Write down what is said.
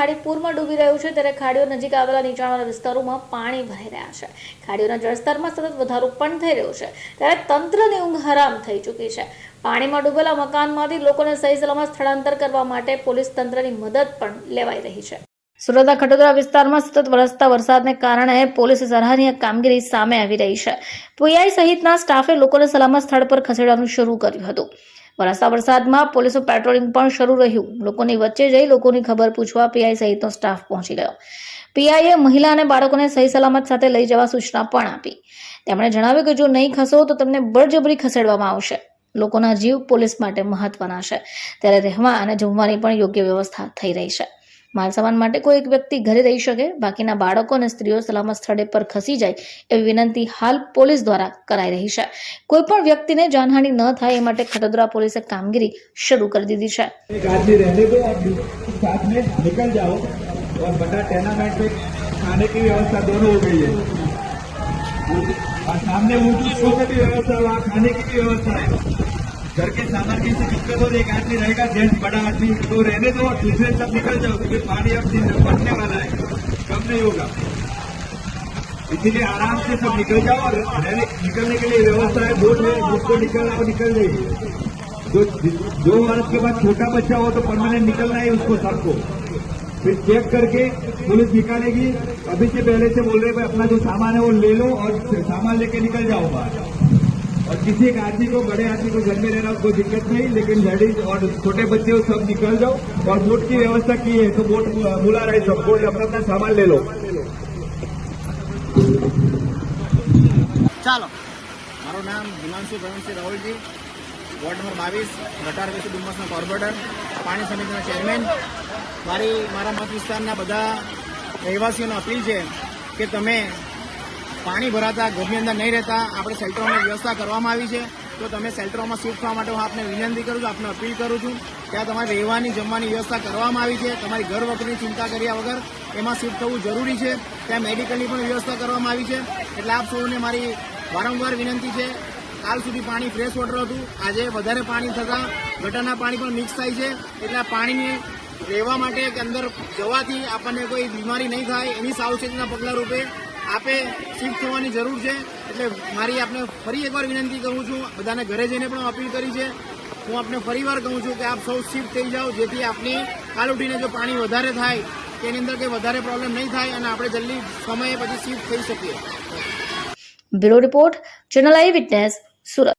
ખાડી પૂરમાં ડૂબી રહ્યું છે ત્યારે ખાડીઓ નજીક આવેલા નીચાણવાળા વિસ્તારોમાં પાણી ભરાઈ રહ્યા છે. ખાડીઓના જળસ્તરમાં સતત વધારો પણ થઈ રહ્યો છે. ત્યારે તંત્રની ઊંઘ હરામ થઈ ચૂકી છે. પાણીમાં ડૂબેલા મકાનમાંથી લોકોને સહી સલામત સ્થળાંતર કરવા માટે પોલીસ તંત્રની મદદ પણ લેવાઈ રહી છે. સુરતના ખટોદરા વિસ્તારમાં સતત વરસતા વરસાદને કારણે પોલીસ સરાહનીય કામગીરી સામે આવી રહી છે. પીઆઈ સહિતના સ્ટાફે લોકોને સલામત સ્થળ પર ખસેડવાનું શરૂ કર્યું હતું. વરસતા વરસાદમાં પોલીસનું પેટ્રોલિંગ પણ શરૂ રહ્યું. લોકોની વચ્ચે જઈ લોકોની ખબર પૂછવા પીઆઈ સહિતનો સ્ટાફ પહોંચી ગયો. પીઆઈએ મહિલા અને બાળકોને સહી સલામત સાથે લઈ જવા સૂચના પણ આપી. તેમણે જણાવ્યું કે જો નહીં ખસો તો તમને બળજબરી ખસેડવામાં આવશે. લોકોના જીવ પોલીસ માટે મહત્વના છે. ત્યારે રહેવા અને જમવાની પણ યોગ્ય વ્યવસ્થા થઈ રહી છે. માલસામાન માટે કોઈ એક વ્યક્તિ ઘરે રહી શકે બાકીના બાળકો અને સ્ત્રીઓ સલામત સ્થળે પર ખસી જાય એવી વિનંતી હાલ પોલીસ દ્વારા કરાઈ રહી છે કોઈ પણ વ્યક્તિને જાનહાનિ ન થાય એ માટે ખટોદરા પોલીસે કામગીરી શરૂ કરી દીધી છે एक आदमी रहने दो और साथ में निकल जाओ और बटा टेनामेंट पे खाने की व्यवस्था दोनों हो गई है और सामने ऊंची स्कूल की भी व्यवस्था है वहाँ खाने की भी व्यवस्था है घर के सामान की दिक्कत हो एक आदमी रहेगा? जेंट्स बड़ा आदमी तो रहने दो और दूसरे सब निकल जाओ, क्योंकि पानी अब बढ़ने वाला है। कम नहीं होगा। इसीलिए आराम से सब निकल जाओ और रहने, निकलने के लिए व्यवस्था है। बोट है जिसको निकलना हो निकल जाइए। जो, दो वर्ष के बाद छोटा बच्चा हो तो परमानेंट निकलना है उसको सबको। फिर चेक करके पुलिस निकालेगी अभी से पहले से बोल रहे भाई अपना जो सामान है वो ले लो और सामान लेके निकल जाओ बाहर। और किसी एक आदमी को बड़े आदमी को घर में रहना कोई दिक्कत नहीं लेकिन लेडीज और छोटे बच्चे हो सब निकल जाओ और बोट की व्यवस्था की है तो बोट बुला रहे सबको अपना अपना सामान ले लो ચાલો મારું નામ હિમાંશુ પ્રવીણસિંહ રાહુલજી વોર્ડ નંબર બાવીસ ગટાર વેસી ડુમસના કોર્પોરેટર પાણી સમિતિના ચેરમેન મારી મારા મત વિસ્તારના બધા રહેવાસીઓને અપીલ છે કે તમે પાણી ભરાતા ઘરની અંદર નહીં રહેતા, આપણે શેલ્ટરોની વ્યવસ્થા કરવામાં આવી છે. તો તમે શેલ્ટરોમાં શિફ્ટ થવા માટે હું આપને વિનંતી કરું છું, આપને અપીલ કરું છું ત્યાં તમારે રહેવાની, જમવાની વ્યવસ્થા કરવામાં આવી છે. તમારી ઘર વખતની ચિંતા કર્યા વગર એમાં શિફ્ટ થવું જરૂરી છે. ત્યાં મેડિકલની પણ વ્યવસ્થા કરવામાં આવી છે. એટલે આપ સૌને મારી વારંવાર વિનંતી છે, કાલ સુધી પાણી ફ્રેશ વોટર હતું. આજે વધારે પાણી થતાં ગટરના પાણી પણ મિક્સ થાય છે. એટલે પાણીની રહેવા માટે કે અંદર જવાથી આપણને કોઈ બીમારી નહીં થાય. એની સાવચેતીના પગલાં રૂપે આપે શિફ્ટ થવાની જરૂર છે. એટલે મારી આપને ફરી એકવાર વિનંતી કરું છું, બધાને ઘરે જઈને પણ અપીલ કરી છે. હું આપને ફરીવાર કહું છું કે આપ સૌ શિફ્ટ થઈ જાઓ, જેથી આપની કાલુટીને જો પાણી વધારે થાય તેની અંદર કંઈ વધારે પ્રોબ્લેમ નહીં થાય અને આપણે જલ્દી સમયે પછી શિફ્ટ થઈ શકીએ. Bureau report, channel I witness, Surat.